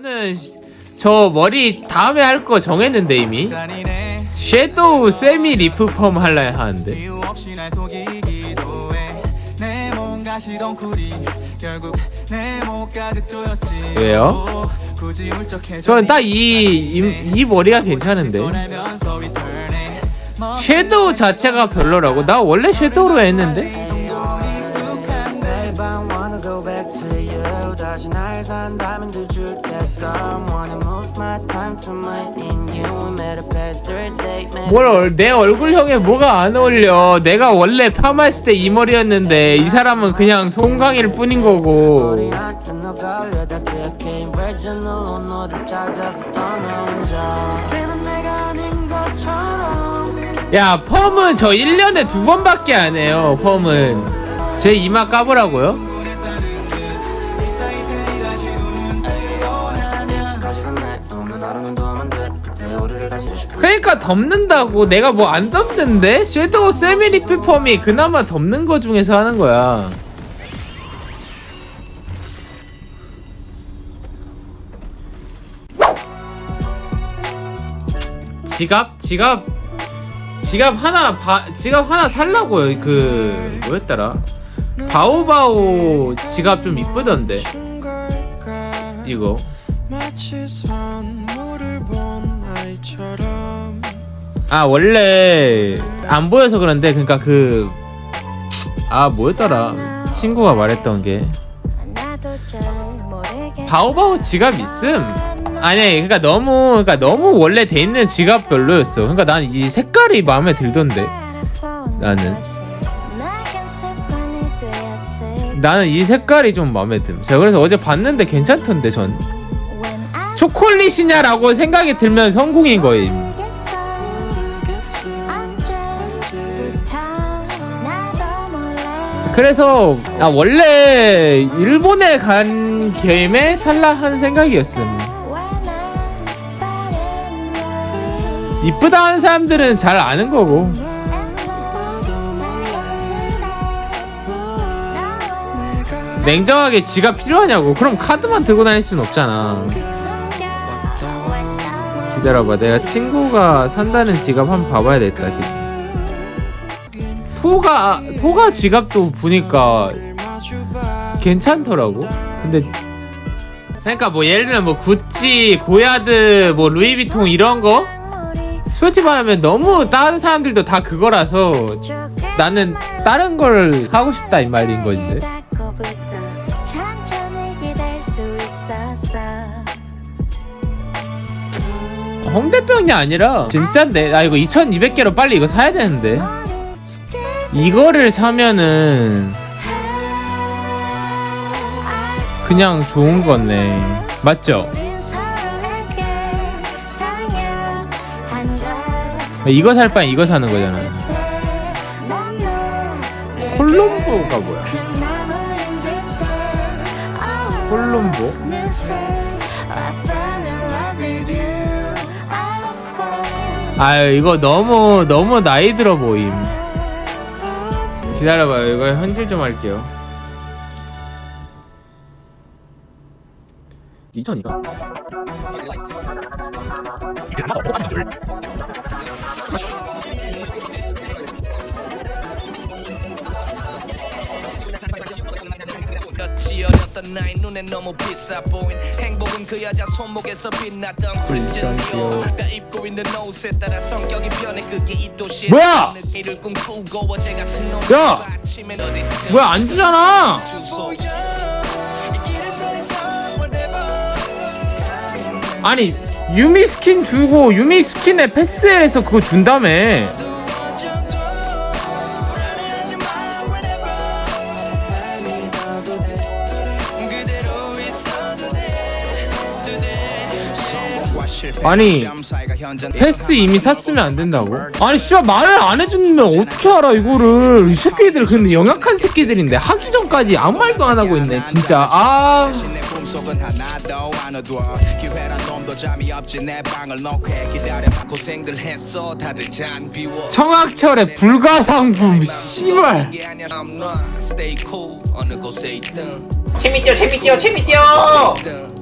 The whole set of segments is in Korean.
저는 시- 저 머리 다음에 할 거 정했는데 이미. 섀도우 세미 리프 펌 할라 하는데. 왜요? 저는 딱 이 이 머리가 괜찮은데. 섀도우 자체가 별로라고? 나 원래 섀도우로 했는데. 다시 날 산다면 두 줄겠 뭘내 얼굴형에 뭐가 안 어울려. 내가 원래 파마했을 때 이 머리였는데 이 사람은 그냥 송강일 뿐인 거고. 야 펌은 저 1년에 두 번밖에 안 해요 펌은. 제 이마 까보라고요? 그러니까 덮는다고 내가 뭐 안 덮는데? 섀도우 세미 리프 펌이 그나마 덮는 거 중에서 하는 거야 지갑? 지갑? 지갑 하나 바, 지갑 하나 살라고요 그 뭐였더라 바오바오 지갑 좀 이쁘던데 이거 마치 선물을 본 아이처럼 아 원래 안 보여서 그런데 그러니까 그 아 뭐였더라? 친구가 말했던 게. 바오바오 지갑 있음? 아니 그러니까 너무 그러니까 너무 원래 돼 있는 지갑 별로였어. 그러니까 난 이 색깔이 마음에 들던데. 나는. 나는 이 색깔이 좀 마음에 듦. 제가 그래서 어제 봤는데 괜찮던데 전. 초콜릿이냐라고 생각이 들면 성공인 거임 그래서 아 원래 일본에 간 김에 살라 한 생각이었음. 이쁘다 하는 사람들은 잘 아는 거고. 냉정하게 지갑 필요하냐고. 그럼 카드만 들고 다닐 수는 없잖아. 기다려봐. 내가 친구가 산다는 지갑 한번 봐봐야 되겠다. 토가 토가 지갑도 보니까 괜찮더라고. 근데 그러니까 뭐 예를 들면 뭐 구찌, 고야드, 뭐 루이비통 이런 거 솔직히 말하면 너무 다른 사람들도 다 그거라서 나는 다른 걸 하고 싶다 이 말인 건데. 홍대병이 아니라 진짜인데 아 이거 2200개로 빨리 이거 사야 되는데 이거를 사면은 그냥 좋은 거네 맞죠? 이거 살 바엔 이거 사는 거잖아 콜롬보가 뭐야? 콜롬보? 아유 이거 너무 너무 나이 들어 보임 기다려봐요. 이거 현질 좀 할게요. 2002가 였지 어렸던 나의 눈에 너무 비싸 보인 행복은 그 여자 손목에서 빛났던 크리스천 디오 나 입고 있는 옷에 따라 성격이 변해 그게 이 도시의 뭐야? 일을 꿈꾸고 어제 같은 놈 야! 아침엔 어디쯤 뭐야 안 주잖아! 주소 아니 유미 스킨 주고 유미 스킨에 패스해서 그거 준다며 아니 패스 이미 샀으면 안 된다고? 아니 씨발 말을 안 해주면 어떻게 알아 이거를? 이 새끼들 근데 영악한 새끼들인데 하기 전까지 아무 말도 안 하고 있네 진짜. 아. 내 꿈속은 하나도 안 어두워 기회란 놈도 잠이 없지 내 방을 놓게 기다려봐 고생들 했어 다들 잔 비워 청학철의 불가상품 씨발. 재밌죠 재밌죠 재밌죠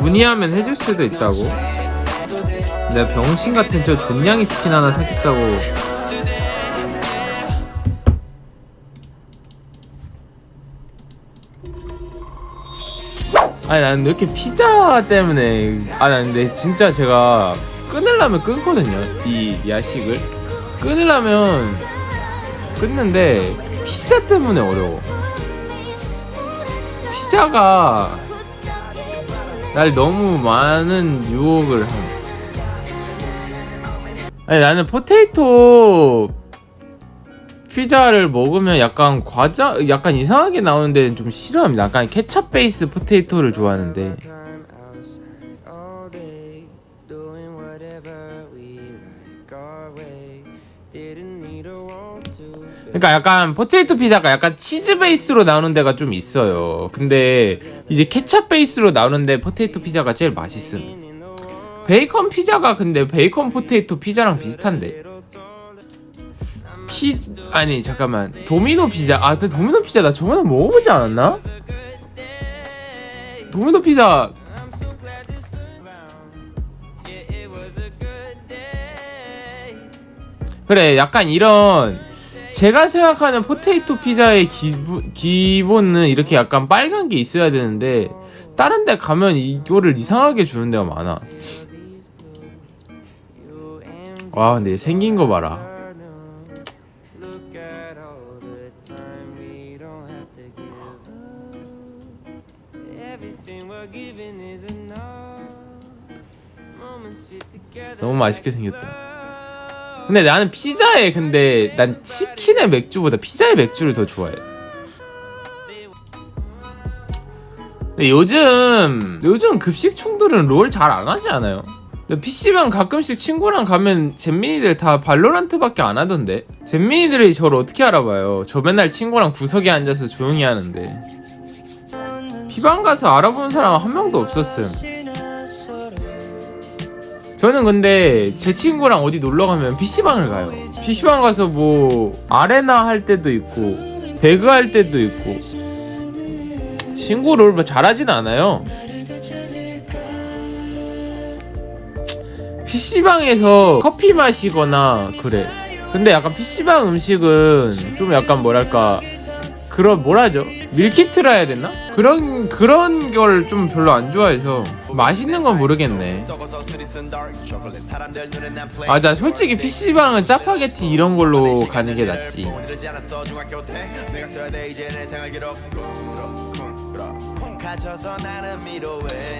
문의하면 해줄 수도 있다고. 내가 병신 같은 저 존냥이 스킨 하나 사겠다고. 아니 나는 이렇게 피자 때문에 아난 근데 진짜 제가 끊으려면 끊거든요 이 야식을 끊으려면 끊는데 피자 때문에 어려워 피자가 날 너무 많은 유혹을 함. 아니 나는 포테이토 피자를 먹으면 약간 과자 약간 이상하게 나오는 데는 좀 싫어합니다. 약간 케찹 베이스 포테이토를 좋아하는데 그러니까 약간 포테이토 피자가 약간 치즈 베이스로 나오는 데가 좀 있어요. 근데 이제 케찹 베이스로 나오는데 포테이토 피자가 제일 맛있음. 베이컨 피자가 근데 베이컨 포테이토 피자랑 비슷한데. 피 아니 잠깐만 도미노 피자 아 근데 도미노 피자 나 저번에 먹어보지 않았나? 도미노 피자 그래 약간 이런 제가 생각하는 포테이토 피자의 기부, 기본은 이렇게 약간 빨간 게 있어야 되는데 다른 데 가면 이거를 이상하게 주는 데가 많아 와 근데 생긴 거 봐라. 너무 맛있게 생겼다 근데 나는 피자에 근데 난 치킨의 맥주보다 피자의 맥주를 더 좋아해. 근데 요즘 요즘 급식 충들은 롤 잘 안 하지 않아요? 근데 PC방 가끔씩 친구랑 가면 잼민이들 다 발로란트밖에 안 하던데? 잼민이들이 저를 어떻게 알아봐요? 저 맨날 친구랑 구석에 앉아서 조용히 하는데. 피방 가서 알아보는 사람 한 명도 없었음 저는 근데 제 친구랑 어디 놀러 가면 PC방을 가요. PC방 가서 뭐 아레나 할 때도 있고 배그 할 때도 있고 친구 롤 잘하진 않아요. PC방에서 커피 마시거나 그래. 근데 약간 PC방 음식은 좀 약간 뭐랄까 그런 뭐라죠? 밀키트라 해야 되나? 그런 그런 걸 좀 별로 안 좋아해서 맛있는 건 모르겠네. 맞아 솔직히 PC방은 짜파게티 이런 걸로 가는 게 낫지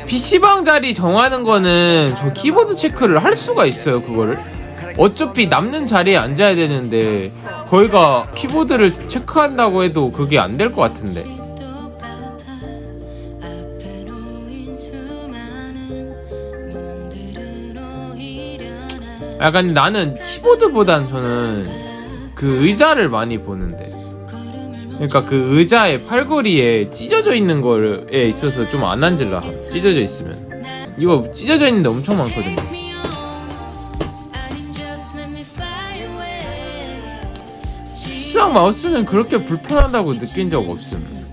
PC방 자리 정하는 거는 저 키보드 체크를 할 수가 있어요 그거를 어차피 남는 자리에 앉아야 되는데 거기가 키보드를 체크한다고 해도 그게 안 될 것 같은데. 약간 나는 키보드보단 저는 그 의자를 많이 보는데. 그러니까 그 의자의 팔걸이에 찢어져 있는 거에 있어서 좀 안 앉을라 함. 찢어져 있으면. 이거 찢어져 있는데 엄청 많거든요 마우스는 그렇게 불편하다고 느낀 적 없음